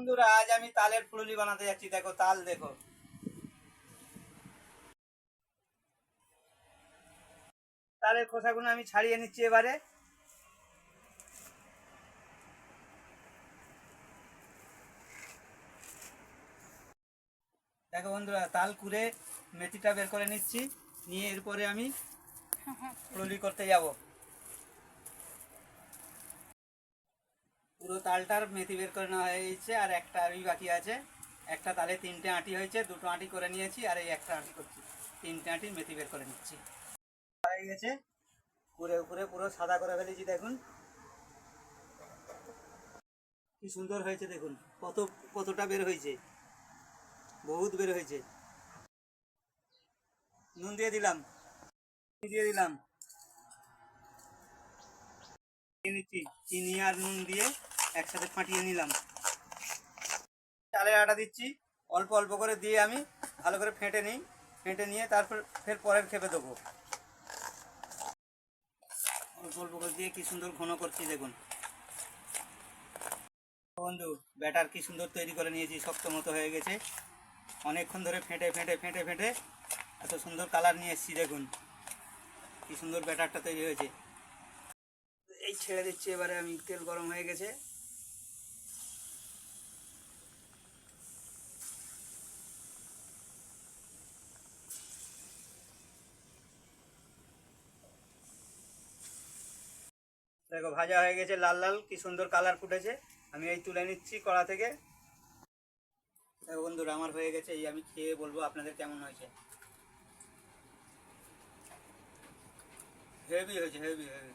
বন্ধুরা, আজ আমি তালের ফুলুলি বানাতে যাচ্ছি। দেখো, তাল দেখো। তালের খোসাগুলো আমি ছাড়িয়ে নিচ্ছি এবারে। দেখো বন্ধুরা, তাল কুড়ে মেথিটা বের করে নিচ্ছি। নিয়ে এরপরে আমি ফুলুলি করতে যাব। পুরো তালটার মেথি বের করে নেওয়া হয়েছে, আর একটা আরই বাকি আছে। একটা তালে তিনটে আঁটি হয়েছে, দুটো আঁটি করে নিয়েছি, আর এই একটা আঁটি করছি। তিনটে আঁটি মেথি বের করে নিচ্ছি। হয়ে গেছে। পুরে উপরে পুরো সাদা করে ফেলেছি, দেখুন। কি সুন্দর হয়েছে, দেখুন। কত, কতটা বের হয়েছে। বহুত বের হয়েছে। নুন দিয়ে দিলাম। দিয়ে দিলাম। নিচ্ছি। চিনি আর নুন দিয়ে একসাথে ফাটিয়ে নিলাম। চালের আটা দিচ্ছি। অল্প অল্প করে দিয়ে আমি ভালো করে ফেটে নিই। ফেটে নিয়ে তারপর ফের পরের খেপে দেবো। অল্প অল্প করে দিয়ে কি সুন্দর ঘন করছি, দেখুন। বন্ধু, ব্যাটার কি সুন্দর তৈরি করে নিয়েছি, শক্ত মতো হয়ে গেছে। অনেকক্ষণ ধরে ফেটে ফেটে ফেটে ফেটে এত সুন্দর কালার নিয়ে এসেছি, দেখুন। কি সুন্দর ব্যাটারটা তৈরি হয়েছে। এই ছেড়ে দিচ্ছি, এবারে আমি তেল গরম হয়ে গেছে। দেখো, ভাজা হয়ে গেছে লাল লাল, কি সুন্দর কালার ফুটেছে। আমি এই তুলে নিচ্ছি কড়া থেকে। দেখো বন্ধুরা, আমার হয়ে গেছে, এই আমি খেয়ে বলব আপনাদের কেমন হয়েছে। হেভি হয়েছে হেভি হেভি